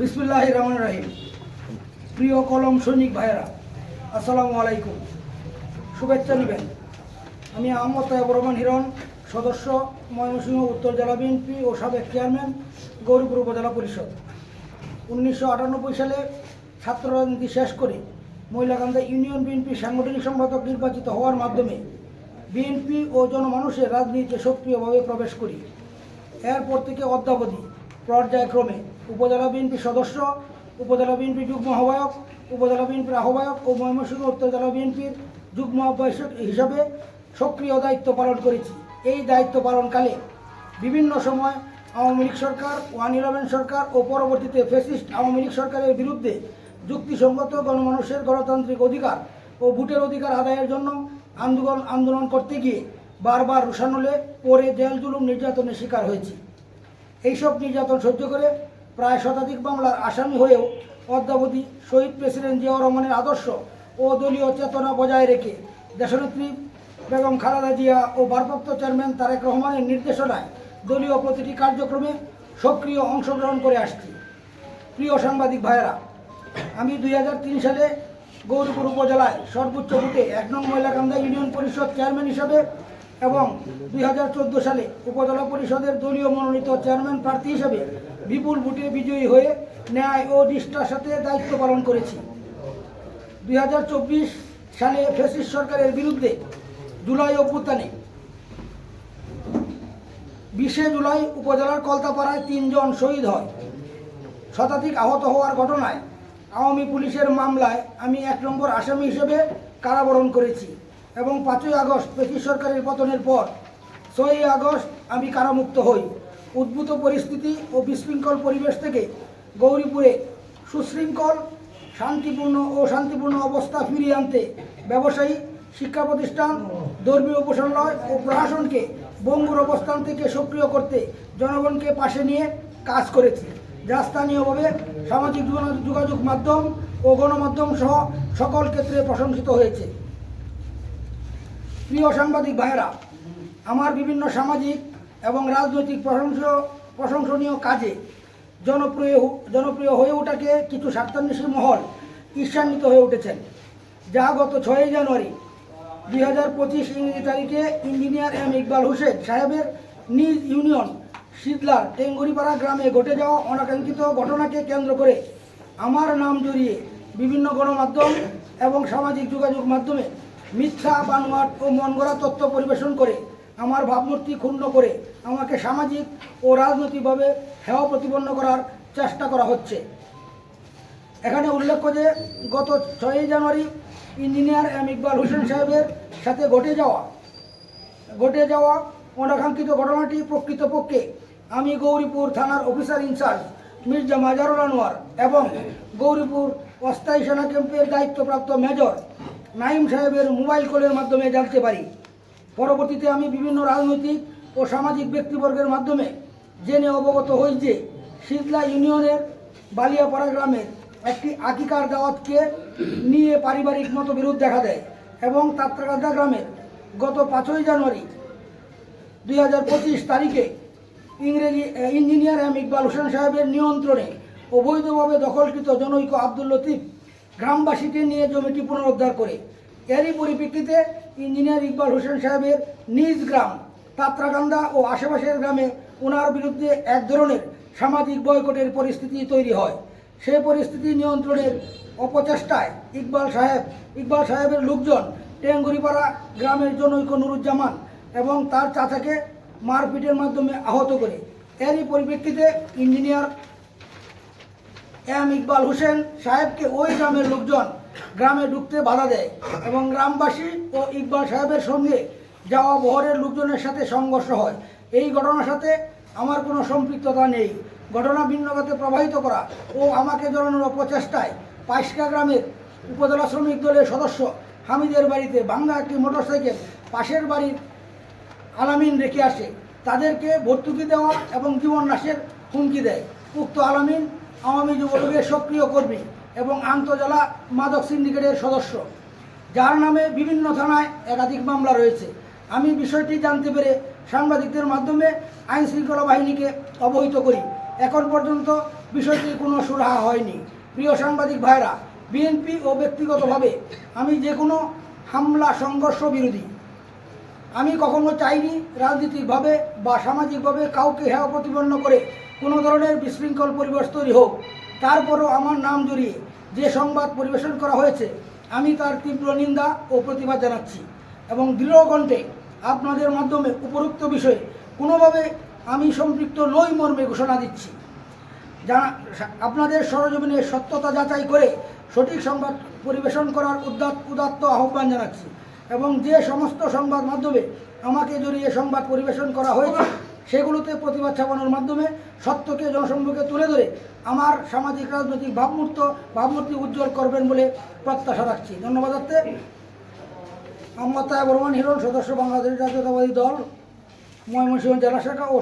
বিসমুল্লাহ রহমান রাহিম। প্রিয় কলম সৈনিক ভাইয়েরা, আসসালামু আলাইকুম। শুভেচ্ছা নেবেন। আমি আহমদ তাইব রহমান হিরণ, সদস্য ময়মনসিংহ উত্তর জেলা বিএনপি ও সাবেক চেয়ারম্যান, গৌরীপুর উপজেলা পরিষদ। উনিশশো আটানব্বই সালে ছাত্র রাজনীতি শেষ করে মহিলাকান্দা ইউনিয়ন বিএনপি সাংগঠনিক সম্পাদক নির্বাচিত হওয়ার মাধ্যমে বিএনপি ও জনমানুষের রাজনীতিতে সক্রিয়ভাবে প্রবেশ করি। এরপর থেকে অদ্যাবধি পর্যায়ক্রমে উপজেলা বিএনপি সদস্য, উপজেলা বিএনপি যুগ্ম আহ্বায়ক, উপজেলা বিএনপির আহ্বায়ক ও ময়মনসিংহ উত্তর জেলা বিএনপির যুগ্ম আহ্বায়ক হিসাবে সক্রিয় দায়িত্ব পালন করেছি। এই দায়িত্ব পালনকালে বিভিন্ন সময় আওয়ামী লীগ সরকার, ওয়ান ইলেভেন সরকার ও পরবর্তীতে ফেসিস্ট আওয়ামী লীগ সরকারের বিরুদ্ধে যুক্তিসঙ্গত গণমানুষের গণতান্ত্রিক অধিকার ও ভোটের অধিকার আদায়ের জন্য আন্দোলন আন্দোলন করতে গিয়ে বারবার রুষানলে পরে জেল জুলুম নির্যাতনের শিকার হয়েছি। এইসব নির্যাতন সহ্য করে প্রায় শতাধিক মামলার আসামি হয়েও অদ্যাবধি শহীদ প্রেসিডেন্ট জিয়াউর রহমানের আদর্শ ও দলীয় চেতনা বজায় রেখে দেশনেত্রী বেগম খালেদা জিয়া ও ভারপ্রাপ্ত চেয়ারম্যান তারেক রহমানের নির্দেশনায় দলীয় প্রতিটি কার্যক্রমে সক্রিয় অংশগ্রহণ করে আসছি। প্রিয় সাংবাদিক ভাইয়েরা, আমি দুই হাজার তিন সালে গৌরীপুর উপজেলায় সর্বোচ্চ ভোটে এক নং মহিলাকান্দা ইউনিয়ন পরিষদ চেয়ারম্যান হিসাবে এবং দুই হাজার চোদ্দ সালে উপজেলা পরিষদের দলীয় মনোনীত চেয়ারম্যান প্রার্থী হিসেবে বিপুল ভোটে বিজয়ী হয়ে ন্যায় ও নিষ্ঠার সাথে দায়িত্ব পালন করেছি। দুই হাজার চব্বিশ সালে ফেসিস সরকারের বিরুদ্ধে জুলাই অভ্যুত্থানে বিশে জুলাই উপজেলার কলতাপাড়ায় তিনজন শহীদ হয়। শতাধিক আহত হওয়ার ঘটনায় আওয়ামী পুলিশের মামলায় আমি এক নম্বর আসামি হিসেবে কারাবরণ করেছি। এবং পাঁচই আগস্ট ব্রিটিশ সরকারের পতনের পর, ছয়ই আগস্ট আমি কারামুক্ত হই। উদ্ভূত পরিস্থিতি ও বিশৃঙ্খল পরিবেশ থেকে গৌরীপুরে সুশৃঙ্খল, শান্তিপূর্ণ ও শান্তিপূর্ণ অবস্থা ফিরিয়ে আনতে ব্যবসায়ী, শিক্ষা প্রতিষ্ঠান, ধর্মীয় উপাসনালয় ও প্রশাসনকে বঙ্গুর অবস্থান থেকে সক্রিয় করতে জনগণকে পাশে নিয়ে কাজ করেছি। যা স্থানীয়ভাবে সামাজিক যোগাযোগ- মাধ্যম ও গণমাধ্যম সহ সকল ক্ষেত্রে প্রশংসিত হয়েছে। প্রিয় সাংবাদিক ভাইয়েরা, আমার বিভিন্ন সামাজিক এবং রাজনৈতিক প্রশংসীয় প্রশংসনীয় কাজে জনপ্রিয় জনপ্রিয় হয়ে ওঠাকে কিছু স্বার্থান্বেষী মহল ঈর্ষান্বিত হয়ে উঠেছেন, যা গত ছয়ই জানুয়ারি দুই হাজার পঁচিশ ইংরেজি তারিখে ইঞ্জিনিয়ার এম ইকবাল হোসেন সাহেবের নিজ ইউনিয়ন শীতলার টেঙ্গুরিপাড়া গ্রামে ঘটে যাওয়া অনাকাঙ্ক্ষিত ঘটনাকে কেন্দ্র করে আমার নাম জড়িয়ে বিভিন্ন গণমাধ্যম এবং সামাজিক যোগাযোগ মাধ্যমে মিথ্যা, বানোয়াট ও মন গড়া তথ্য পরিবেশন করে, আমার ভাবমূর্তি ক্ষুণ্ণ করে আমাকে সামাজিক ও রাজনৈতিকভাবে হেয় প্রতিপন্ন করার চেষ্টা করা হচ্ছে। এখানে উল্লেখ্য যে, গত ছয়ই January engineer M Iqbal Hossain সাহেবের সাথে ঘটে যাওয়া ঘটে যাওয়া অনাকাঙ্ক্ষিত ঘটনাটি প্রকৃতপক্ষে আমি গৌরীপুর থানার officer in charge Mirza Mazharul Anwar এবং গৌরীপুর অস্থায়ী সেনা ক্যাম্পের দায়িত্বপ্রাপ্ত মেজর নাইম সাহেবের মোবাইল কলের মাধ্যমে জানতে পারি। পরবর্তীতে আমি বিভিন্ন রাজনৈতিক ও সামাজিক ব্যক্তিবর্গের মাধ্যমে জেনে অবগত হই যে শীতলা ইউনিয়নের বালিয়াপাড়া গ্রামের একটি আকিকার দাওয়াতকে নিয়ে পারিবারিক মতবিরোধ দেখা দেয় এবং তাত্রাগাদা গ্রামের গত পাঁচই জানুয়ারি দুই হাজার পঁচিশ তারিখে ইংরেজি, ইঞ্জিনিয়ার এম ইকবাল হোসেন সাহেবের নিয়ন্ত্রণে অবৈধভাবে দখলকৃত জনৈক আব্দুল লতিফ গ্রামবাসীকে নিয়ে জমিটি পুনরুদ্ধার করে। এরই পরিপ্রেক্ষিতে ইঞ্জিনিয়ার ইকবাল হোসেন সাহেবের নিজ গ্রাম তাত্রাকান্দা ও আশেপাশের গ্রামে ওনার বিরুদ্ধে এক ধরনের সামাজিক বয়কটের পরিস্থিতি তৈরি হয়। সেই পরিস্থিতি নিয়ন্ত্রণের অপচেষ্টায় ইকবাল সাহেব, ইকবাল সাহেবের লোকজন টেঙ্গুরিপাড়া গ্রামের জনৈক নুরুজ্জামান এবং তার চাচাকে মারপিটের মাধ্যমে আহত করে। এরই পরিপ্রেক্ষিতে ইঞ্জিনিয়ার এম ইকবাল হোসেন সাহেবকে ওই গ্রামের লোকজন গ্রামে ঢুকতে বাধা দেয় এবং গ্রামবাসী ও ইকবাল সাহেবের সঙ্গে যাওয়া বহরের লোকজনের সাথে সংঘর্ষ হয়। এই ঘটনার সাথে আমার কোনো সম্পৃক্ততা নেই। ঘটনা ভিন্নগতে প্রবাহিত করা ও আমাকে জড়ানোর অপচেষ্টায় পাইসকা গ্রামের উপজেলা শ্রমিক দলের সদস্য হামিদের বাড়িতে ভাঙ্গা একটি মোটরসাইকেল পাশের বাড়ির আলামিন রেখে আসে। তাদেরকে ভর্তুকি দেওয়া এবং জীবন নাশের হুমকি দেয়। উক্ত আলামিন আওয়ামী যুবলীগের সক্রিয় কর্মী এবং আন্তজেলা মাদক সিন্ডিকেটের সদস্য। যার নামে বিভিন্ন থানায় একাধিক মামলা রয়েছে। আমি বিষয়টি জানতে পেরে সাংবাদিকদের মাধ্যমে আইন শৃঙ্খলা বাহিনীকে অবহিত করি। এখন পর্যন্ত বিষয়টি কোনো সুরাহা হয়নি। প্রিয় সাংবাদিক ভাইরা বিএনপি ও ব্যক্তিগতভাবে আমি যে কোনো হামলা সংঘর্ষ বিরোধী। আমি কখনো চাইনি রাজনৈতিকভাবে বা সামাজিকভাবে কাউকে হেয় প্রতিপন্ন করে কোনো ধরনের বিশৃঙ্খল পরিবেশ তৈরি হোক, তারপরও আমার নাম জড়িয়ে যে সংবাদ পরিবেশন করা হয়েছে, আমি তার তীব্র নিন্দা ও প্রতিবাদ জানাচ্ছি এবং দৃঢ় কণ্ঠে আপনাদের মাধ্যমে উপরোক্ত বিষয়ে কোনোভাবে আমি সম্পৃক্ত নই মর্মে ঘোষণা দিচ্ছি। জানা, আপনাদের সরজমিনে সত্যতা যাচাই করে সঠিক সংবাদ পরিবেশন করার উদ্যাত উদাত্ত আহ্বান জানাচ্ছি এবং যে সমস্ত সংবাদ মাধ্যমে আমাকে জড়িয়ে সংবাদ পরিবেশন করা হয়েছে সেগুলোতে প্রতিবাদ ছাপানোর মাধ্যমে সত্যকে জনসম্মুখে তুলে ধরে আমার সামাজিক রাজনৈতিক ভাবমূর্ত, ভাবমূর্তি উজ্জ্বল করবেন বলে প্রত্যাশা রাখছি। ধন্যবাদ আত্মে মমতা তাহেব হিরণ, সদস্য বাংলাদেশ জাতীয়তাবাদী দল, ময়মনসিংহ জেলা শাখা ও